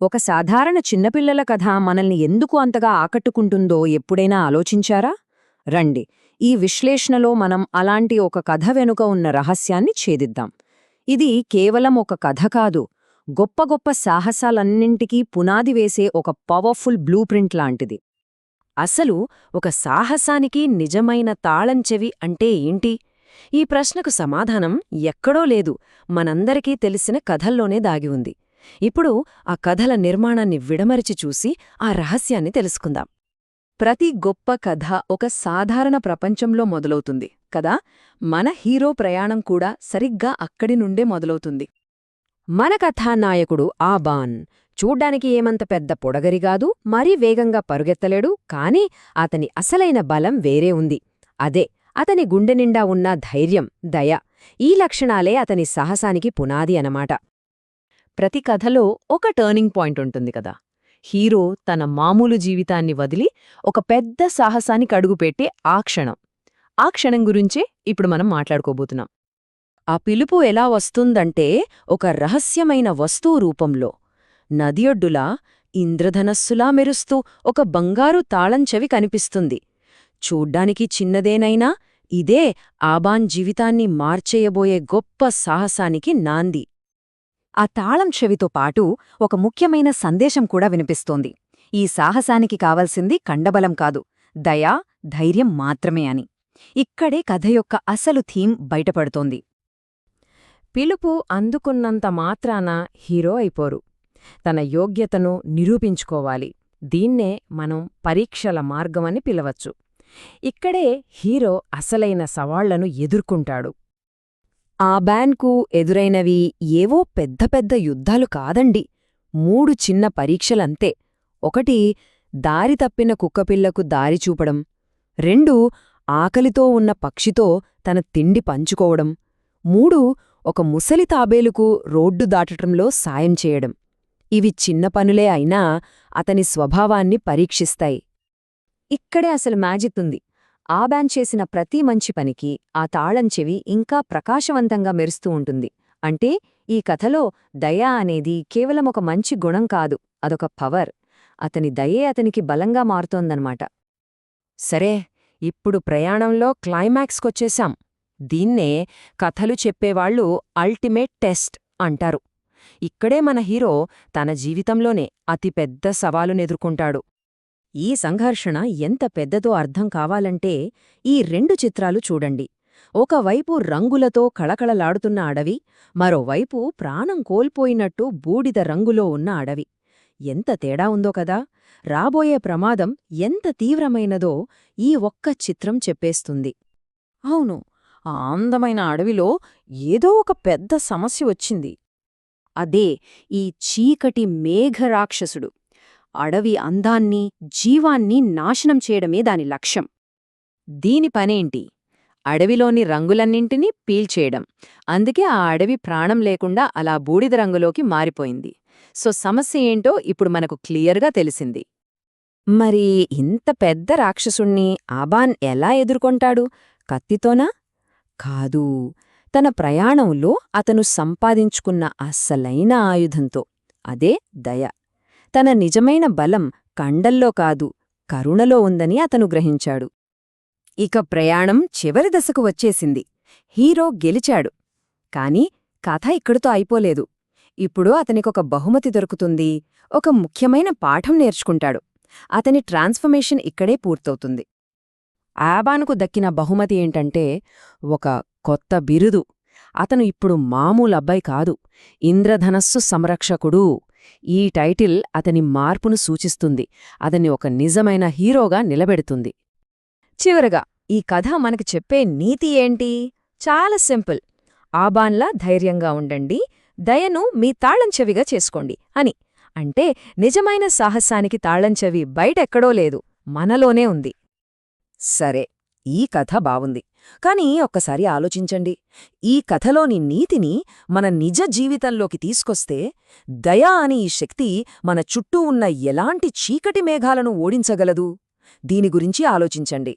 ఒక సాధారణ చిన్నపిల్లల కథ మనల్ని ఎందుకు అంతగా ఆకట్టుకుంటుందో ఎప్పుడైనా ఆలోచించారా? రండి ఈ విశ్లేషణలో మనం అలాంటి ఒక కథ వెనుక ఉన్న రహస్యాన్ని ఛేదిద్దాం. ఇది కేవలం ఒక కథ కాదు గొప్ప గొప్ప సాహసాలన్నింటికీ పునాది వేసే ఒక పవర్ఫుల్ బ్లూ ప్రింట్ లాంటిది. అసలు ఒక సాహసానికి నిజమైన తాళంచెవి అంటే ఏంటి? ఈ ప్రశ్నకు సమాధానం ఎక్కడో లేదు మనందరికీ తెలిసిన కథల్లోనే దాగి ఉంది. ఇప్పుడు ఆ కథల నిర్మాణాన్ని విడమరిచి చూసి ఆ రహస్యాన్ని తెలుసుకుందాం. ప్రతి గొప్ప కథ ఒక సాధారణ ప్రపంచంలో మొదలవుతుంది కదా? మన హీరో ప్రయాణం కూడా సరిగ్గా అక్కడి నుండే మొదలవుతుంది. మన కథానాయకుడు ఆబాన్ చూడ్డానికి ఏమంత పెద్ద పొడగరిగాదు మరీ వేగంగా పరుగెత్తలేడు కాని అతని అసలైన బలం వేరే ఉంది. అదే అతని గుండె నిండా ఉన్న ధైర్యం దయ ఈ లక్షణాలే అతని సాహసానికి పునాది అనమాట ప్రతి కథలో ఒక టర్నింగ్ పాయింట్ ఉంటుంది కదా. హీరో తన మామూలు జీవితాన్ని వదిలి ఒక పెద్ద సాహసానికి అడుగుపెట్టే ఆ క్షణం. ఆ క్షణం గురించే ఇప్పుడు మనం మాట్లాడుకోబోతున్నాం. ఆ పిలుపు ఎలా వస్తుందంటే ఒక రహస్యమైన వస్తువు రూపంలో. నదియొడ్డులా ఇంద్రధనస్సులా మెరుస్తూ ఒక బంగారు తాళంచెవి కనిపిస్తుంది. చూడ్డానికి చిన్నదేనైనా ఇదే ఆబాన్ జీవితాన్ని మార్చేయబోయే గొప్ప సాహసానికి నాంది. ఆ తాళం చెవితో పాటు ఒక ముఖ్యమైన సందేశం కూడా వినిపిస్తోంది. ఈ సాహసానికి కావలసింది కండబలం కాదు దయా ధైర్యం మాత్రమే అని. ఇక్కడే కథ యొక్క అసలు థీమ్ బయటపడుతోంది. పిలుపు అందుకున్నంత మాత్రాన హీరో అయిపోరు. తన యోగ్యతను నిరూపించుకోవాలి. దీన్నే మనం పరీక్షల మార్గమని పిలవచ్చు. ఇక్కడే హీరో అసలైన సవాళ్ళను ఎదుర్కొంటాడు. ఆ బ్యాన్కు ఎదురైనవి ఏవో పెద్ద పెద్ద యుద్ధాలు కాదండి. మూడు చిన్న పరీక్షలంతే. ఒకటి దారి తప్పిన కుక్కపిల్లకు దారి చూపడం. రెండు ఆకలితో ఉన్న పక్షితో తన తిండి పంచుకోవడం. మూడు ఒక ముసలి తాబేలుకు రోడ్డు దాటటంలో సాయం చేయడం. ఇవి చిన్న పనులే అయినా అతని స్వభావాన్ని పరీక్షిస్తాయి. ఇక్కడే అసలు మ్యాజిక్ ఉంది. ఆ బ్యాన్ చేసిన ప్రతి మంచి పనికి ఆ తాళం చెవి ఇంకా ప్రకాశవంతంగా మెరుస్తూ ఉంటుంది. అంటే ఈ కథలో దయ అనేది కేవలం ఒక మంచి గుణం కాదు అదొక పవర్. అతని దయే అతనికి బలంగా మారుతోందన్నమాట. సరే ఇప్పుడు ప్రయాణంలో క్లైమాక్స్కొచ్చేశాం దీన్నే కథలు చెప్పేవాళ్ళు అల్టిమేట్ టెస్ట్ అంటారు. ఇక్కడే మన హీరో తన జీవితంలోనే అతిపెద్ద సవాలునెదుర్కొంటాడు. ఈ సంఘర్షణ ఎంత పెద్దదో అర్థం కావాలంటే ఈ రెండు చిత్రాలు చూడండి. ఒకవైపు రంగులతో కళకళలాడుతున్న అడవి మరోవైపు ప్రాణం కోల్పోయినట్టు బూడిద రంగులో ఉన్న అడవి. ఎంత తేడా ఉందో కదా! రాబోయే ప్రమాదం ఎంత తీవ్రమైనదో ఈ ఒక్క చిత్రం చెప్పేస్తుంది. అవును ఆ అందమైన అడవిలో ఏదో ఒక పెద్ద సమస్య వచ్చింది. అదే ఈ చీకటి మేఘరాక్షసుడు. అడవి అందాన్ని జీవాన్ని నాశనం చేయడమే దాని లక్ష్యం. దీని పనేంటి? అడవిలోని రంగులన్నింటినీ పీల్చేయడం. అందుకే ఆ అడవి ప్రాణం లేకుండా అలా బూడిద రంగులోకి మారిపోయింది. సో సమస్య ఏంటో ఇప్పుడు మనకు క్లియర్గా తెలిసింది. మరి ఇంత పెద్ద రాక్షసుణ్ణి ఆబాన్ ఎలా ఎదుర్కొంటాడు? కత్తితోనా? కాదు. తన ప్రయాణంలో అతను సంపాదించుకున్న అస్సలైన ఆయుధంతో. అదే దయ. తన నిజమైన బలం కండల్లో కాదు కరుణలో ఉందని అతను గ్రహించాడు. ఇక ప్రయాణం చివరి దశకు వచ్చేసింది. హీరో గెలిచాడు. కాని కథ ఇక్కడితో అయిపోలేదు. ఇప్పుడు అతనికొక బహుమతి దొరుకుతుంది ఒక ముఖ్యమైన పాఠం నేర్చుకుంటాడు. అతని ట్రాన్స్ఫర్మేషన్ ఇక్కడే పూర్తవుతుంది. ఆబానుకు దక్కిన బహుమతి ఏంటంటే ఒక కొత్త బిరుదు. అతను ఇప్పుడు మామూలు అబ్బాయి కాదు ఇంద్రధనస్సు సంరక్షకుడు. ఈ టైటిల్ అతని మార్పును సూచిస్తుంది. అతన్ని ఒక నిజమైన హీరోగా నిలబెడుతుంది. చివరగా ఈ కథ మనకి చెప్పే నీతి ఏంటి? చాలా సింపుల్. ఆబాన్లా ధైర్యంగా ఉండండి. దయను మీ తాళంచెవిగా చేసుకోండి అని. అంటే నిజమైన సాహసానికి తాళంచెవి బయటెక్కడో లేదు మనలోనే ఉంది. సరే ఈ కథ బావుంది. కానీ ఒక్కసారి ఆలోచించండి. ఈ కథలోని నీతిని మన నిజ జీవితంలోకి తీసుకొస్తే దయా అనే ఈ శక్తి మన చుట్టూ ఉన్న ఎలాంటి చీకటి మేఘాలను ఓడించగలదు? దీని గురించి ఆలోచించండి.